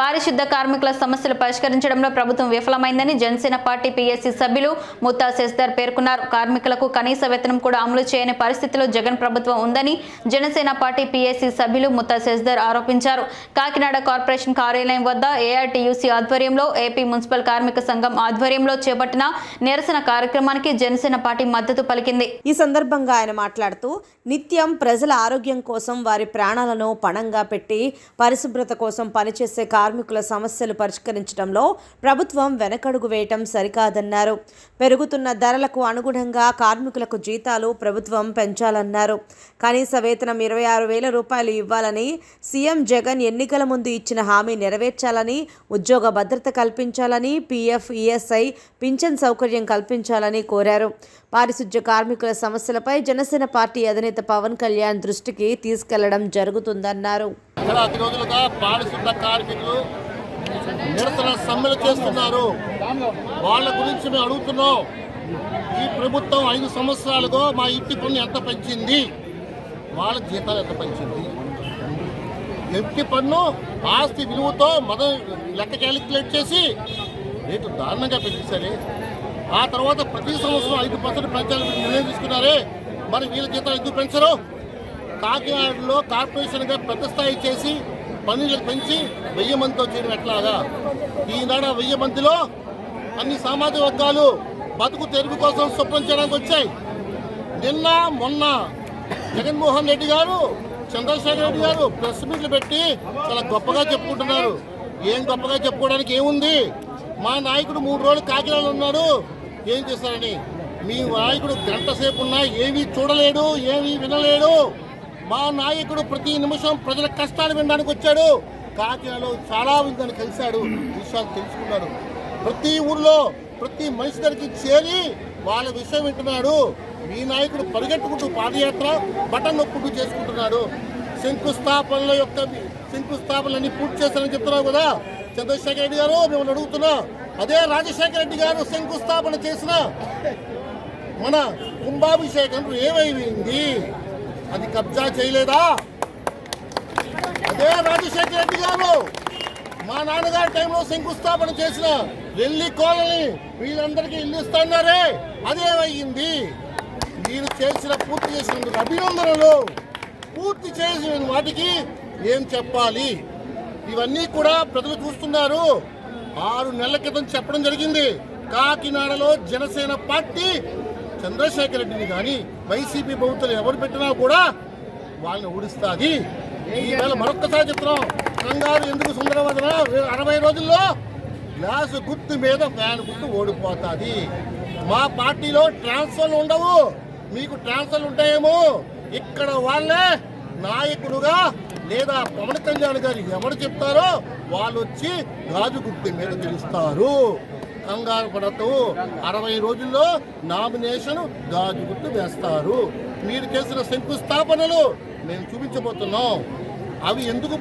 పారిశుద్ధ కార్మికుల సమస్యలు పరిష్కరించడంలో ప్రభుత్వం విఫలమైందని జనసేన పార్టీ పీఎస్సీ సభ్యులు ముత్తా శశిధర్ పేర్కొన్నారు. కార్మికులకు కనీస వేతనం కూడా అమలు చేయని పరిస్థితిలో జగన్ ప్రభుత్వం ఉందని జనసేన పార్టీ పీఎస్సీ సభ్యులు ముత్తా శశిధర్ ఆరోపించారు. కాకినాడ కార్పొరేషన్ కార్యాలయం వద్ద ఏఆర్టీయూసీ ఆధ్వర్యంలో ఏపీ మున్సిపల్ కార్మిక సంఘం ఆధ్వర్యంలో చేపట్టిన నిరసన కార్యక్రమానికి జనసేన పార్టీ మద్దతు పలికింది. ఈ సందర్భంగా ఆయన మాట్లాడుతూ నిత్యం ప్రజల ఆరోగ్యం కోసం వారి ప్రాణాలను పణంగా పెట్టి పరిశుభ్రత కోసం పనిచేసే కార్మికుల సమస్యలు పరిష్కరించడంలో ప్రభుత్వం వెనకడుగు వేయటం సరికాదన్నారు. పెరుగుతున్న ధరలకు అనుగుణంగా కార్మికులకు జీతాలు ప్రభుత్వం పెంచాలన్నారు. కనీస వేతనం ఇరవై ఆరు వేల రూపాయలు ఇవ్వాలని సీఎం జగన్ ఎన్నికల ముందు ఇచ్చిన హామీ నెరవేర్చాలని ఉద్యోగ భద్రత కల్పించాలని పీఎఫ్ ఈఎస్ఐ పింఛన్ సౌకర్యం కల్పించాలని కోరారు. పారిశుధ్య కార్మికుల సమస్యలపై జనసేన పార్టీ అధినేత పవన్ కళ్యాణ్ దృష్టికి తీసుకెళ్ళడం జరుగుతుందన్నారు. గత అతి రోజులుగా పారిశుద్ధ కార్మికులు నిరసన సమ్మెలు చేస్తున్నారు. వాళ్ళ గురించి మేము అడుగుతున్నాం. ఈ ప్రభుత్వం ఐదు సంవత్సరాలుగా మా ఇంటి పన్ను ఎంత పెంచింది? వాళ్ళ జీతాలు ఎంత పెంచింది? ఇంటి పన్ను ఆస్తి విలువతో మద లెక్క క్యాలిక్యులేట్ చేసి రేటు దారుణంగా పెంచేశారే. ఆ తర్వాత ప్రతి సంవత్సరం ఐదు పర్సెంట్ పెంచాలని నిర్ణయం తీసుకున్నారే. మరి వీళ్ళ జీతాలు ఎందుకు పెంచరు? కాకినాడలో కార్పొరేషన్గా పెద్ద స్థాయి చేసి పనులు పెంచి వెయ్యి మందితో చేయడం ఎట్లాగా? ఈనాడు వెయ్యి మందిలో అన్ని సామాజిక వర్గాలు బతుకు తెరుగు కోసం శుభ్రం చేయడానికి వచ్చాయి. నిన్న మొన్న జగన్మోహన్ రెడ్డి గారు చంద్రశేఖర్ రెడ్డి గారు ప్రెస్ మీట్లు పెట్టి చాలా గొప్పగా చెప్పుకుంటున్నారు. ఏం గొప్పగా చెప్పుకోవడానికి ఏముంది? మా నాయకుడు మూడు రోజులు కాకినాడలో ఉన్నాడు. ఏం చేశారని మీ నాయకుడు గంట సేపు ఉన్నా ఏమీ చూడలేడు ఏమీ వినలేడు. మా నాయకుడు ప్రతి నిమిషం ప్రజల కష్టాలు వినడానికి వచ్చాడు. కాకినాడలో చాలా మందిని కలిశాడు. విషయాలు తెలుసుకున్నాడు. ప్రతి ఊర్లో ప్రతి మనిషి దగ్గరికి చేరి వాళ్ళ విషయం వింటున్నాడు. మీ నాయకుడు పరిగెట్టుకుంటూ పాదయాత్ర బటన్ నొక్కుంటూ చేసుకుంటున్నాడు. శంకుస్థాపనల యొక్క శంకుస్థాపనలన్నీ పూర్తి చేశారని చెప్తున్నావు కదా? చంద్రశేఖర రెడ్డి గారు మిమ్మల్ని అడుగుతున్నా. అదే రాజశేఖర రెడ్డి గారు శంకుస్థాపన చేసిన మన కుంభాభిషేకం ఏమైంది అది కబ్జా చేయలేదా? అదే రాజశేఖర రెడ్డి గారు. మా నాన్నగారి టైంలో శంకుస్థాపన చేసిన వెళ్ళి కోలని వీళ్ళందరికీ ఇల్లు ఇస్తున్నారే. అదేమయ్యింది మీరు చేసిన పూర్తి చేసినందుకు అభినందనలు. పూర్తి చేసిన వాటికి ఏం చెప్పాలి? ఇవన్నీ కూడా ప్రజలు చూస్తున్నారు. ఆరు నెలల క్రితం చెప్పడం జరిగింది. కాకినాడలో జనసేన పార్టీ చంద్రశేఖర్ రెడ్డిని కానీ వైసీపీ ప్రభుత్వం ఎవరు పెట్టినా కూడా వాళ్ళని ఓడిస్తుంది ఈవేళ మరొక్కసారి చెప్తున్నాం. కంగారు ఎందుకు సుందరవదన? అరవై రోజుల్లో గ్లాసు గుర్తు మీద ఫ్యాన్ గుర్తు ఓడిపోతుంది. మా పార్టీలో ట్రాన్స్ఫర్లు ఉండవు. మీకు ట్రాన్స్ఫర్లు ఉంటాయేమో? ఇక్కడ వాళ్ళే నాయకుడుగా లేదా పవన్ కళ్యాణ్ గారు ఎవరు చెప్తారో వాళ్ళు వచ్చి గాజు గుర్తు మీద గెలుస్తారు. కంగారు పడతూ అరవై రోజుల్లో నామినేషన్ గాజు గుర్తు వేస్తారు. మీరు చేసిన శంకుస్థాపనలు మేము చూపించబోతున్నాం. అవి ఎందుకు